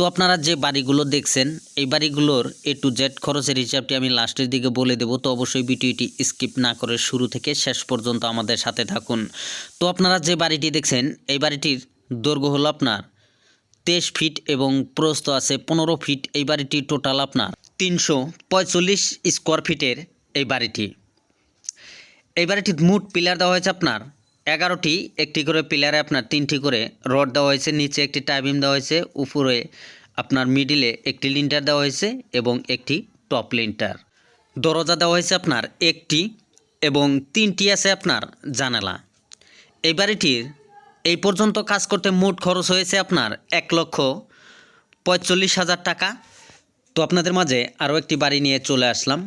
তো আপনারা যে বাড়িগুলো দেখছেন, এই বাড়িগুলোর এ টু জেড খরচের হিসাবটি আমি লাস্টের দিকে বলে দেবো, তো অবশ্যই ভিডিওটি স্কিপ না করে শুরু থেকে শেষ পর্যন্ত আমাদের সাথে থাকুন। তো আপনারা যে বাড়িটি দেখছেন, এই বাড়িটির দৈর্ঘ্য হলো আপনার তেইশ ফিট এবং প্রস্থ আছে পনেরো ফিট। এই বাড়িটি টোটাল আপনার তিনশো পঁয়তাল্লিশ স্কোয়ার ফিটের এই বাড়িটি। এই বাড়িটির মোট পিলার দেওয়া হয়েছে আপনার এগারোটি, একটি করে পিলারে আপনার তিনটি করে রড দেওয়া হয়েছে, নিচে একটি টাইবিম দেওয়া হয়েছে, উপরে আপনার মিডিলে একটি লিন্টার দেওয়া হয়েছে এবং একটি টপ লিন্টার দরজা দেওয়া হয়েছে আপনার একটি এবং তিনটি আছে আপনার জানালা। এই বাড়িটির এই পর্যন্ত কাজ করতে মোট খরচ হয়েছে আপনার এক লক্ষ পঁয়তাল্লিশ হাজার টাকা। তো আপনাদের মাঝে আরও একটি বাড়ি নিয়ে চলে আসলাম।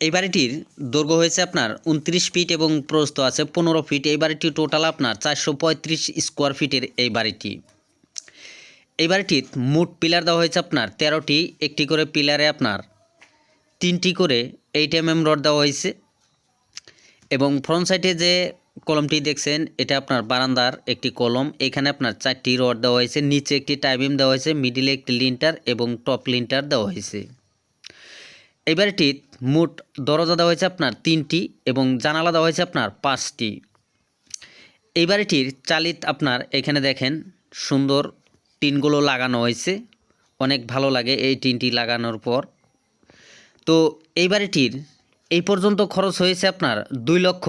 এই বাড়িটির দৈর্ঘ্য হয়েছে আপনার উনত্রিশ ফিট এবং প্রস্থ আছে পনেরো ফিট এই বাড়িটি টোটাল আপনার চারশো পঁয়ত্রিশ স্কোয়ার ফিটের এই বাড়িটি। এই বাড়িটির মোট পিলার দেওয়া হয়েছে আপনার তেরোটি, একটি করে পিলারে আপনার তিনটি করে এইট এম এম রড দেওয়া হয়েছে। এবং ফ্রন্ট সাইডে যে কলমটি দেখছেন, এটা আপনার বারান্দার একটি কলম। এখানে আপনার চারটি রড দেওয়া হয়েছে, নিচে একটি টাইবিম দেওয়া হয়েছে, মিডিলে একটি লিন্টার এবং টপ লিন্টার দেওয়া হয়েছে। এই বাড়িটির মোট দরজা দেওয়া হয়েছে আপনার তিনটি এবং জানালা দেওয়া হয়েছে আপনার পাঁচটি। এই বাড়িটির চালিত আপনার এখানে দেখেন, সুন্দর টিনগুলো লাগানো হয়েছে। অনেক ভালো লাগে এই টিনটি লাগানোর পর। তো এই বাড়িটির এই পর্যন্ত খরচ হয়েছে আপনার দুই লক্ষ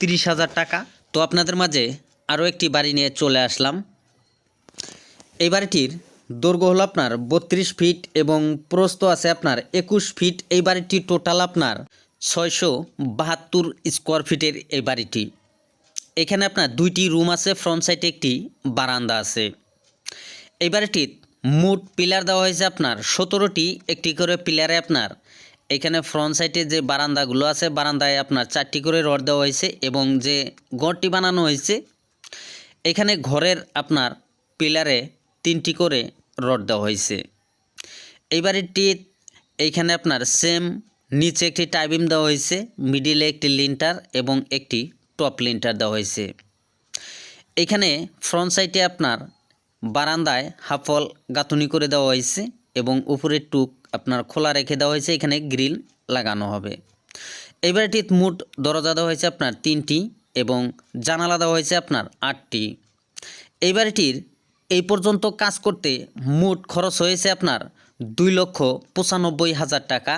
তিরিশ হাজার টাকা। তো আপনাদের মাঝে আরও একটি বাড়ি নিয়ে চলে আসলাম। এই বাড়িটির দৈর্ঘ্য হলো আপনার বত্রিশ ফিট এবং প্রস্থ আছে আপনার একুশ ফিট। এই বাড়িটি টোটাল আপনার ছয়শো বাহাত্তর স্কোয়ার ফিটের এই বাড়িটি। এখানে আপনার দুইটি রুম আছে, ফ্রন্ট সাইডে একটি বারান্দা আছে। এই বাড়িটির মোট পিলার দেওয়া হয়েছে আপনার সতেরোটি, একটি করে পিলারে আপনার। এখানে ফ্রন্ট সাইডে যে বারান্দাগুলো আছে, বারান্দায় আপনার চারটি করে রড দেওয়া হয়েছে এবং যে ঘরটি বানানো হয়েছে, এখানে ঘরের আপনার পিলারে তিনটি করে রড দেওয়া হয়েছে। এই এইখানে আপনার সেম নিচে একটি টাইবিম দেওয়া হয়েছে মিডিলে একটি লিন্টার এবং একটি টপ লিন্টার দেওয়া হয়েছে। এখানে ফ্রন্ট সাইডে আপনার বারান্দায় হাফল গাঁথুনি করে দেওয়া হয়েছে এবং উপরের টুক আপনার খোলা রেখে দেওয়া হয়েছে, এখানে গ্রিল লাগানো হবে। এই বাড়িটির মোট দরজা দেওয়া হয়েছে আপনার তিনটি এবং জানালা দেওয়া হয়েছে আপনার আটটি। এই বাড়িটির এই পর্যন্ত কাজ করতে মোট খরচ হয়েছে আপনার দুই লক্ষ পঁচানব্বই হাজার টাকা।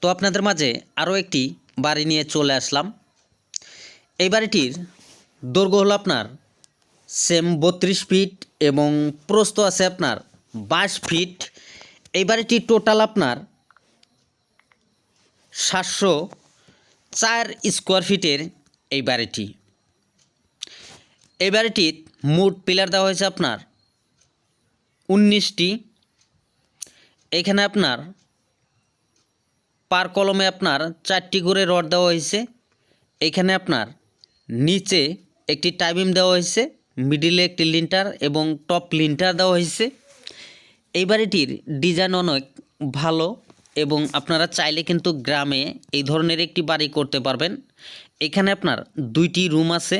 তো আপনাদের মাঝে আরও একটি বাড়ি নিয়ে চলে আসলাম। এই বাড়িটির দৈর্ঘ্য হলো আপনার সেম বত্রিশ ফিট এবং প্রস্থ আছে আপনার বাইশ ফিট। এই বাড়িটি টোটাল আপনার সাতশো চার স্কোয়ার ফিটের এই বাড়িটি এই বাড়িটির মোট পিলার দেওয়া হয়েছে আপনার উনিশটি। এখানে আপনার পার কলমে আপনার চারটি করে রড দেওয়া হয়েছে। এখানে আপনার নিচে একটি টাইমিম দেওয়া হয়েছে। মিডিলে একটি লিন্টার এবং টপ লিন্টার দেওয়া হয়েছে। এই বাড়িটির ডিজাইন অনেক ভালো এবং আপনারা চাইলে কিন্তু গ্রামে এই ধরনের একটি বাড়ি করতে পারবেন। এখানে আপনার দুইটি রুম আছে,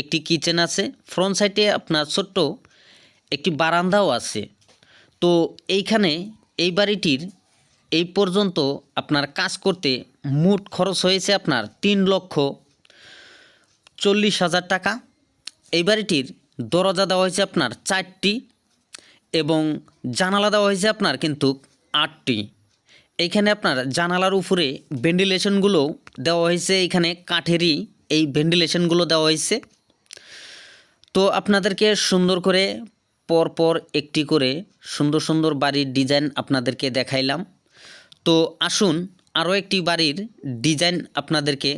একটি কিচেন আছে, ফ্রন্ট সাইডে আপনার ছোট্ট একটি বারান্দাও আছে। তো এইখানে এই বাড়িটির এই পর্যন্ত আপনার কাজ করতে মোট খরচ হয়েছে আপনার তিন লক্ষ চল্লিশ হাজার টাকা। এই বাড়িটির দরজা দেওয়া হয়েছে আপনার চারটি এবং জানালা দেওয়া হয়েছে আপনার কিন্তু আটটি। এইখানে আপনার জানালার উপরে ভেন্টিলেশনগুলো দেওয়া হয়েছে, এখানে কাঠেরই এই ভেন্টিলেশনগুলো দেওয়া হয়েছে। তো আপনাদেরকে সুন্দর করে পরপর একটি করে সুন্দর সুন্দর বাড়ির ডিজাইন আপনাদেরকে দেখাইলাম। তো আসুন আরও একটি বাড়ির ডিজাইন আপনাদেরকে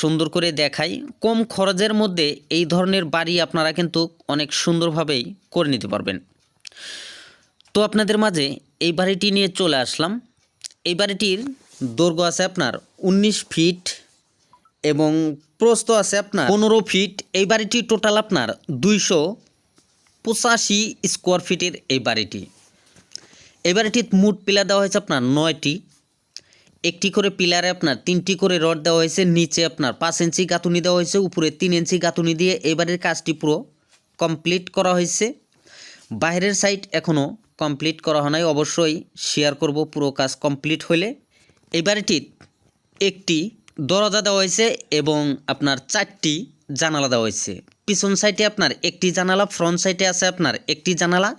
সুন্দর করে দেখাই। কম খরচের মধ্যে এই ধরনের বাড়ি আপনারা কিন্তু অনেক সুন্দরভাবেই করে নিতে পারবেন। তো আপনাদের মাঝে এই বাড়িটি নিয়ে চলে আসলাম। এই বাড়িটির দৈর্ঘ্য আছে আপনার উনিশ ফিট এবং প্রস্থ আছে আপনার পনেরো ফিট। এই বাড়িটি টোটাল আপনার দুইশো পঁচাশি স্কোয়ার ফিটের এই বাড়িটি। এই বাড়িটির মুট পিলার দেওয়া হয়েছে আপনার নয়টি। একটি করে পিলারে আপনার তিনটি করে রড দেওয়া হয়েছে, নিচে আপনার পাঁচ ইঞ্চি গাঁথুনি দেওয়া হয়েছে, উপরে তিন ইঞ্চি গাঁথুনি দিয়ে এবারের কাজটি পুরো কমপ্লিট করা হয়েছে। বাইরের সাইড এখনও কমপ্লিট করা হয় নাই, অবশ্যই শেয়ার করব পুরো কাজ কমপ্লিট হলে এই বাড়িটির একটি দরজা দেওয়া হয়েছে এবং আপনার চারটি জানালা দেওয়া হয়েছে। পিছন সাইডে আপনার একটি জানালা ফ্রন্ট সাইডে আছে আপনার একটি জানালা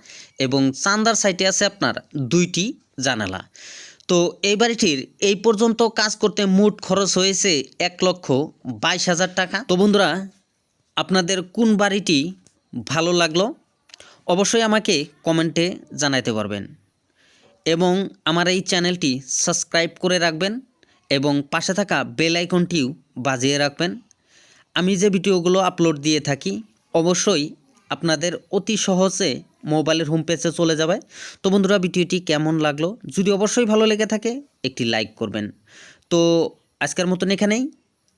এবং চান্দার সাইডে আছে আপনার দুইটি জানালা। তো এই বাড়িটির এই পর্যন্ত কাজ করতে মোট খরচ হয়েছে এক লক্ষ বাইশ হাজার টাকা। তো বন্ধুরা, আপনাদের কোন বাড়িটি ভালো লাগল অবশ্যই আমাকে কমেন্টে জানাইতে পারবেন এবং আমার এই চ্যানেলটি সাবস্ক্রাইব করে রাখবেন এবং পাশে থাকা বেল আইকনটিও বাজিয়ে রাখবেন। আমি যে ভিডিওগুলো আপলোড দিয়ে থাকি, অবশ্যই আপনাদের অতি সহজে মোবাইলের হোম পেজে চলে যাবে। তো বন্ধুরা, ভিডিওটি কেমন লাগল? যদি অবশ্যই ভালো লেগে থাকে, একটি লাইক করবেন। তো আজকের মতন এখানেই।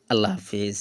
আল্লাহ হাফিজ।